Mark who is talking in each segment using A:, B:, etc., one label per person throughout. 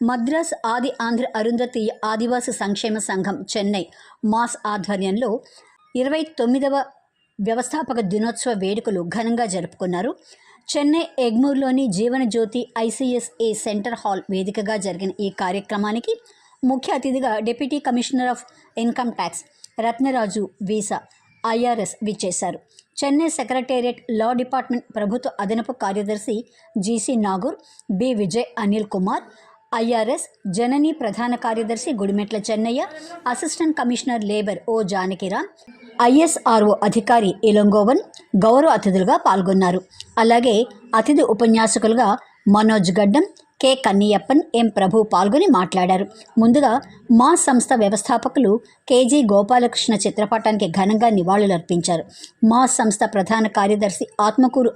A: మద్రాస్ ఆది ఆంధ్ర అరుంధతి ఆదివాసి సంక్షేమ సంఘం చెన్నై మాస్ ఆధ్వర్యంలో ఇరవై తొమ్మిదవ వ్యవస్థాపక దినోత్సవ వేడుకలు ఘనంగా జరుపుకున్నారు. చెన్నై ఎగ్మూర్లోని జీవనజ్యోతి ఐసీఎస్ఏ సెంటర్ హాల్ వేదికగా జరిగిన ఈ కార్యక్రమానికి ముఖ్య అతిథిగా deputy commissioner of income tax Ratnaraju visa IRS విచ్చేశారు. చెన్నై సెక్రటేరియట్ లా డిపార్ట్మెంట్ ప్రభుత్వ అదనపు కార్యదర్శి GC Nagur B Vijay Anil Kumar IRS Janani ప్రధాన కార్యదర్శి Gudimetla Chennaiah assistant commissioner labour O Janakiram ISRO అధికారి ఇలంగోవన్ గౌరవ అతిథులుగా పాల్గొన్నారు. అలాగే అతిథి ఉపన్యాసకులుగా మనోజ్ గడ్డం కె కన్నియప్పన్ ఎం ప్రభు పాల్గొని మాట్లాడారు. ముందుగా మా సంస్థ వ్యవస్థాపకులు కేజీ గోపాలకృష్ణ చిత్రపటానికి ఘనంగా నివాళులర్పించారు. మా సంస్థ ప్రధాన కార్యదర్శి ఆత్మకూరు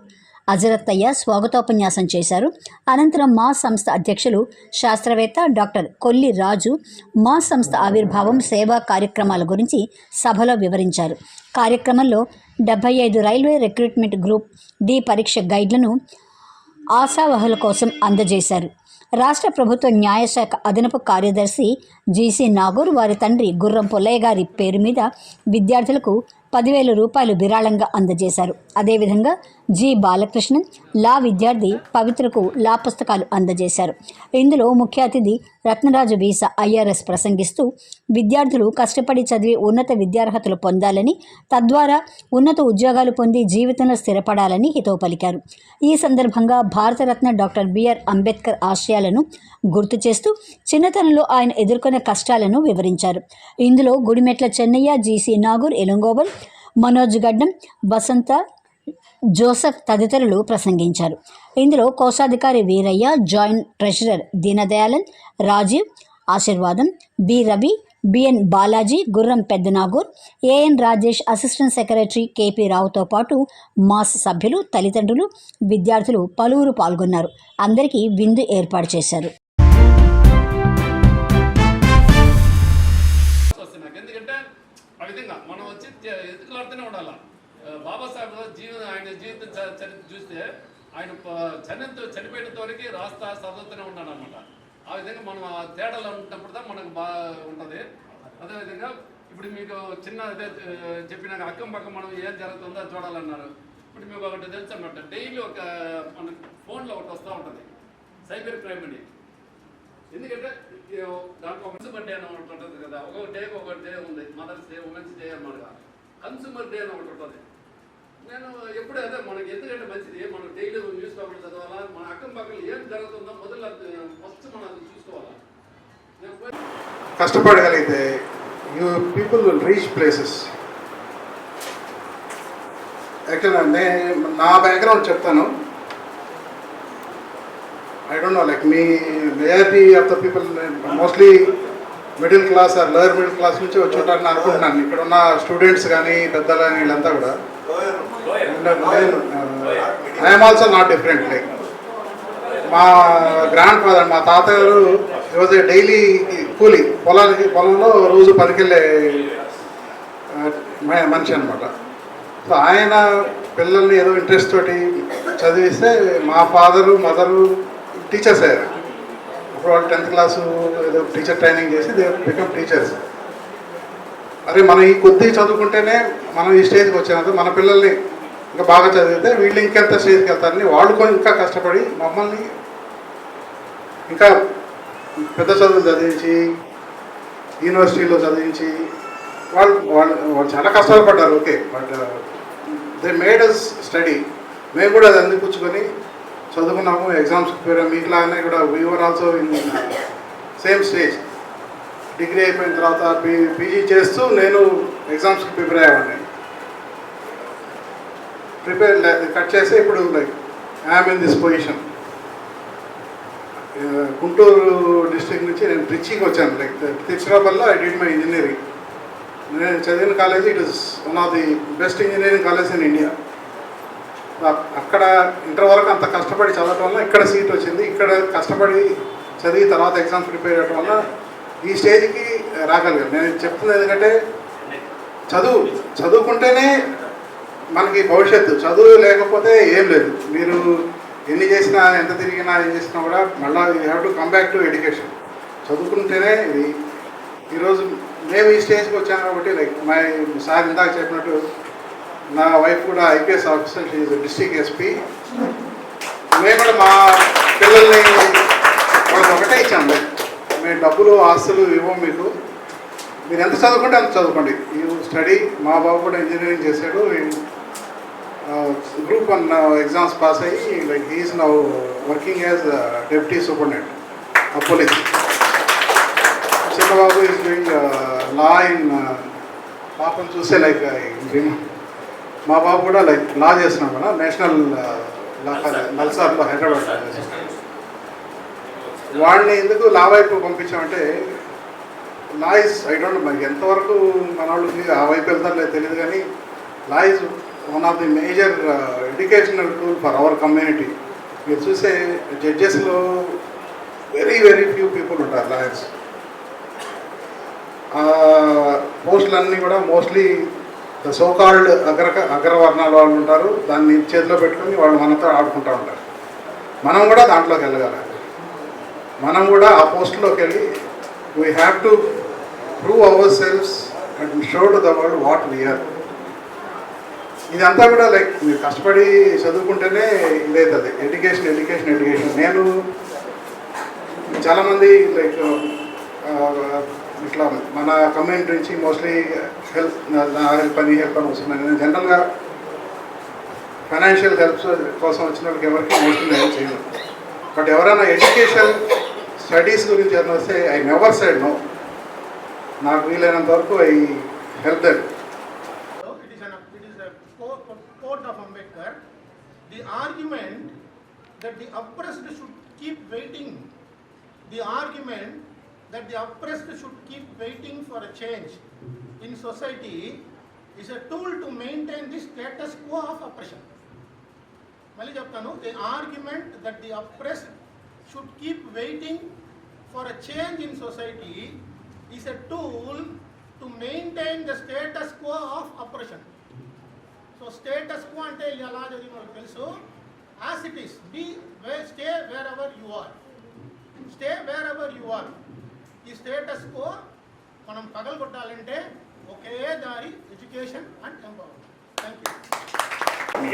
A: అజరత్తయ్య స్వాగతోపన్యాసం చేశారు. అనంతరం మా సంస్థ అధ్యక్షులు శాస్త్రవేత్త డాక్టర్ కొల్లి రాజు మా సంస్థ ఆవిర్భావం సేవా కార్యక్రమాల గురించి సభలో వివరించారు. కార్యక్రమంలో డెబ్బై ఐదు రైల్వే రిక్రూట్మెంట్ గ్రూప్ డి పరీక్ష గైడ్లను ఆశావహుల కోసం అందజేశారు. రాష్ట్ర ప్రభుత్వ న్యాయశాఖ అదనపు కార్యదర్శి జీసీ నాగూర్ వారి తండ్రి గుర్రం పుల్లయ్య గారి పేరు మీద విద్యార్థులకు పదివేల రూపాయలు విరాళంగా అందజేశారు. అదేవిధంగా జి బాలకృష్ణన్ లా విద్యార్థి పవిత్రకు లా పుస్తకాలు అందజేశారు. ఇందులో ముఖ్య అతిథి రత్నరాజు వీసా ఐఆర్ఎస్ ప్రసంగిస్తూ విద్యార్థులు కష్టపడి చదివి ఉన్నత విద్యార్హతలు పొందాలని తద్వారా ఉన్నత ఉద్యోగాలు పొంది జీవితంలో స్థిరపడాలని హితవు పలికారు. ఈ సందర్భంగా భారతరత్న డాక్టర్ బిఆర్ అంబేద్కర్ ఆశయాలను గుర్తు చేస్తూ చిన్నతనంలో ఆయన ఎదుర్కొన్న కష్టాలను వివరించారు. ఇందులో గుడిమెట్ల చెన్నయ్య జీసీ నాగూర్ ఎలంగోవల్ మనోజ్ గడ్డం వసంత జోసెఫ్ తదితరులు ప్రసంగించారు. ఇందులో కోశాధికారి Veeraiah joint treasurer Deenadayalan Rajeev Aseervadam B Ravi BN Balaji Gurram Peddanagur AN Rajesh assistant secretary KP రావుతో పాటు మాస్ సభ్యులు తల్లిదండ్రులు విద్యార్థులు పలువురు పాల్గొన్నారు. అందరికీ విందు ఏర్పాటు చేశారు.
B: చరిత్ర చూస్తే ఆయన చనితో చనిపోయినంత వరకు రాస్తా చదువుతూనే ఉన్నాడు అనమాట ఆ విధంగా మనం ఆ తేడాలు ఉంటున్నప్పుడు தான் మనకు బాగా ఉంటుంది. అదేవిధంగా ఇప్పుడు మీకు చిన్న అదే చెప్పినాక అక్కం పక్కం మనం ఏం జరుగుతుందో అది చూడాలన్నారు. ఇప్పుడు మీకు ఒకటి తెలుసు అనమాట డైలీ ఒక మన ఫోన్లో ఒకటి వస్తూ ఉంటుంది. సైబర్ క్రైమ్ అని. ఎందుకంటే దాంట్లో కన్సూమర్ డే అని ఒకటి ఉంటుంది కదా. ఒక డే ఒక డే ఉంది. మదర్స్ డే ఉమెన్స్ డే అనమాట కన్సూమర్ డే అని ఒకటి ఉంటుంది. నేను ఎప్పుడు అదే మనకి ఎందుకంటే మంచిది మనం డైలీ న్యూస్ పేపర్ చదవాలా మన అక్కం పక్కన ఏం జరుగుతుందో మొదలు ఫస్ట్ మనం అది చూసుకోవాలా.
C: కష్టపడగలిగితే you people will reach places actually నేను నా బ్యాక్గ్రౌండ్ చెప్తాను. I don't know like me majority of the people mostly middle class or lower middle class నుంచి వచ్చి ఉంటారని అనుకుంటున్నాను. ఇక్కడ ఉన్న స్టూడెంట్స్ కానీ పెద్దలు కానీ వీళ్ళంతా కూడా. I'm also not different like మా గ్రాండ్ ఫాదర్ మా తాతగారు రోజు డైలీ కూలి పొలానికి పొలంలో రోజు పనికెళ్ళే మనిషి అనమాట సో ఆయన పిల్లల్ని ఏదో ఇంట్రెస్ట్ తోటి చదివిస్తే మా ఫాదరు మదరు టీచర్స్ అయ్యారు ఇప్పుడు వాళ్ళు టెన్త్ క్లాసు ఏదో టీచర్ ట్రైనింగ్ చేసి దే బికమ్ టీచర్స్ అరే మనం ఈ కొద్ది చదువుకుంటేనే మనం ఈ స్టేజ్కి వచ్చినంత మన పిల్లల్ని ఇంకా బాగా చదివితే వీళ్ళు ఇంకెంత స్టేజ్కి వెళ్తారని వాళ్ళు కూడా ఇంకా కష్టపడి మమ్మల్ని ఇంకా పెద్ద చదువులు చదివించి యూనివర్సిటీలో చదివించి వాళ్ళు వాళ్ళు వాళ్ళు చాలా కష్టాలు పడ్డారు okay but they made us study మేము కూడా అది అందిపుచ్చుకొని చదువుకున్నాము. ఎగ్జామ్స్ ప్రిపేర్ మీకు లాగానే కూడా we are also in same stage degree అయిపోయిన తర్వాత పీజీ చేస్తూ నేను ఎగ్జామ్స్కి ప్రిపేర్ అయ్యామండి ప్రిపేర్ కట్ చేసి ఇప్పుడు like I'm in this position. Guntur district నుంచి నేను ట్రిచ్చికి వచ్చాను లైక్ తిరుచిరాపల్లిలో ఐ డిడ్ మై ఇంజనీరింగ్. నేను చదివిన college it is one of the best engineering college in India. అక్కడ ఇంటర్ వరకు అంత కష్టపడి చదవటం వల్ల ఇక్కడ సీట్ వచ్చింది ఇక్కడ కష్టపడి చదివి తర్వాత ఎగ్జామ్స్ ప్రిపేర్ అవ్వడం వల్ల ఈ స్టేజ్కి రాగలిగాను నేను చెప్తుంది ఎందుకంటే చదువు చదువుకుంటేనే మనకి భవిష్యత్తు. చదువు లేకపోతే ఏం లేదు. మీరు ఎన్ని చేసినా ఎంత తిరిగినా ఏం చేసినా కూడా మళ్ళీ you have to come back to education. చదువుకుంటేనే ఇది. ఈరోజు మేము ఈ స్టేజ్కి వచ్చాం కాబట్టి లైక్ మా సార్ ఇందాక చెప్పినట్టు నా వైఫ్ కూడా IPS officer she's district SP. మేము కూడా మా పిల్లల్ని వాళ్ళకి ఒకటే ఇచ్చాము లైక్ మేము డబ్బులు ఆస్తులు ఇవ్వం మీకు. మీరు ఎంత చదువుకుంటే అంత చదువుకోండి. యూ స్టడీ మా బాబు కూడా ఇంజనీరింగ్ చేశాడు. గ్రూప్ వన్ ఎగ్జామ్స్ పాస్ అయ్యి like he's now working as deputy superintendent of police Chinnababu is doing law in పాపను చూస్తే లైక్ మా బాబు కూడా లైక్ లా చేస్తున్నాం కదా నేషనల్ లా uh, నల్సార్లో హైదరాబాద్ వాడిని ఎందుకు లా వైపు పంపించామంటే లా ఇస్ ఐ డోంట్ మనకి ఎంతవరకు మన వాళ్ళకి ఆ వైపు వెళ్తారో లేదు తెలియదు కానీ law is one of the major educational tool for our community మీరు చూసే జడ్జెస్లో వెరీ వెరీ ఫ్యూ పీపుల్ ఉంటారు లాయర్స్. పోస్టులన్నీ కూడా మోస్ట్లీ ద సోకాల్డ్ అగ్ర అగ్రవర్ణాల వాళ్ళు ఉంటారు. దాన్ని చేతిలో పెట్టుకొని వాళ్ళు మనతో ఆడుకుంటూ ఉంటారు. మనం కూడా దాంట్లోకి వెళ్ళగలం. మనం కూడా ఆ పోస్ట్లోకి వెళ్ళి we have to prove our selfs and show to the world what we are ఇదంతా కూడా లైక్ మీరు కష్టపడి చదువుకుంటేనే ఇదవుతుంది ఎడ్యుకేషన్ ఎడ్యుకేషన్ ఎడ్యుకేషన్ నేను చాలామంది లైక్ uh, ఇట్లా మన కమ్యూనిటీ నుంచి మోస్ట్లీ హెల్ప్ నా హెల్ప్ అని హెల్ప్ అని వస్తున్నాను నేను జనరల్గా ఫైనాన్షియల్ హెల్ప్ కోసం వచ్చిన వాళ్ళకి ఎవరికి మోస్ట్లీ నేను చేయను. బట్ ఎవరైనా ఎడ్యుకేషన్ స్టడీస్ గురించి ఏమైనా వస్తే ఐ నెవర్ సైడ్ నో నాకు వీలైనంత వరకు I help that
D: So it is an, it is a quote, quote of Ambedkar. The argument that the oppressed should keep waiting, the argument that the oppressed should keep waiting for a change in society is a tool to maintain the status quo of oppression. మళ్ళీ చెప్తాను the argument that the oppressed should keep waiting for a change in society is a tool to maintain the status quo of oppression so status quo అంటే ఎలా చదివిన వాళ్ళకి తెలుసు as it is be way stay wherever you are stay wherever you are ఈ status quo మనం పగలగొట్టాలంటే ఒకే దారి education and empowerment thank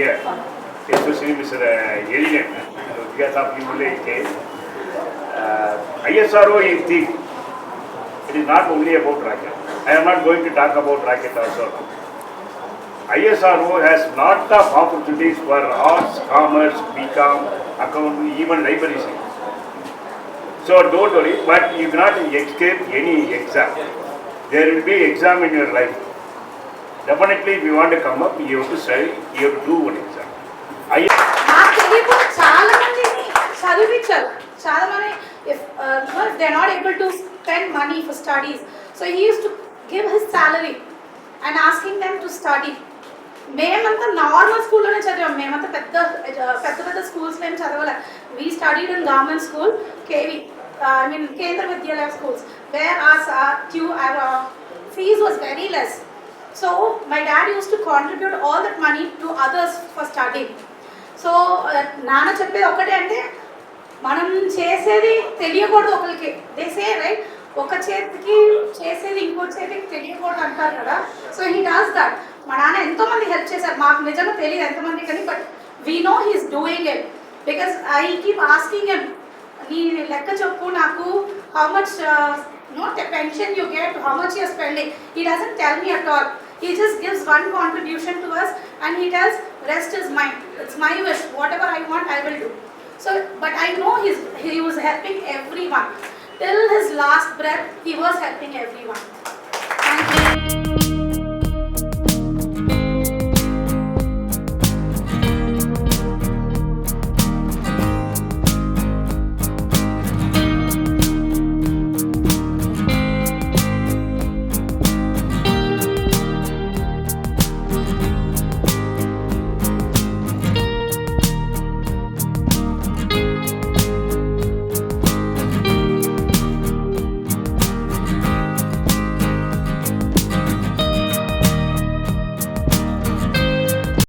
E: you especially Mr. Elian, because of you late case. Uh, ISRO is thief. It is not only about racket. I am not going to talk about racket also. ISRO has lot of opportunities for arts, commerce, BCom, accounting, even libraries. So don't worry, but you cannot escape any exam. There will be exam in your life. Definitely, if you want to come up, you have to study, you have to do one
F: చాలా మంది చదివించారు. చాలా మంది if they not able to spend money for studies so he use to give his salary and asking them to study మేమంతా normal స్కూల్లోనే చదివాం. మేమంతా పెద్ద పెద్ద పెద్ద స్కూల్స్ మేము చదవలే. We studied in government school KV I mean Kendra Vidyalaya schools where are two fees was very less so my dad use to contribute all that money to others for studying so నాన్న చెప్పేది ఒక్కటే అంటే మనం చేసేది తెలియకూడదు ఒకరికి. దేసే right ఒక చేతికి చేసేది ఇంకో చేతికి తెలియకూడదు అంటారు కదా. సో హీ డాస్ దట్ మా నాన్న ఎంతోమంది హెల్ప్ చేశారు. మాకు నిజంగా తెలియదు ఎంతమంది కానీ but we know he's doing em because I keep asking em నీ లెక్క చెప్పు నాకు how much no pension you get how much your spending he doesn't tell me at all he just gives one contribution to us and he tells rest is mine. It's my wish. Whatever i want i will do. So but i know he's, he was helping everyone. Till his last breath he was helping everyone. Thank you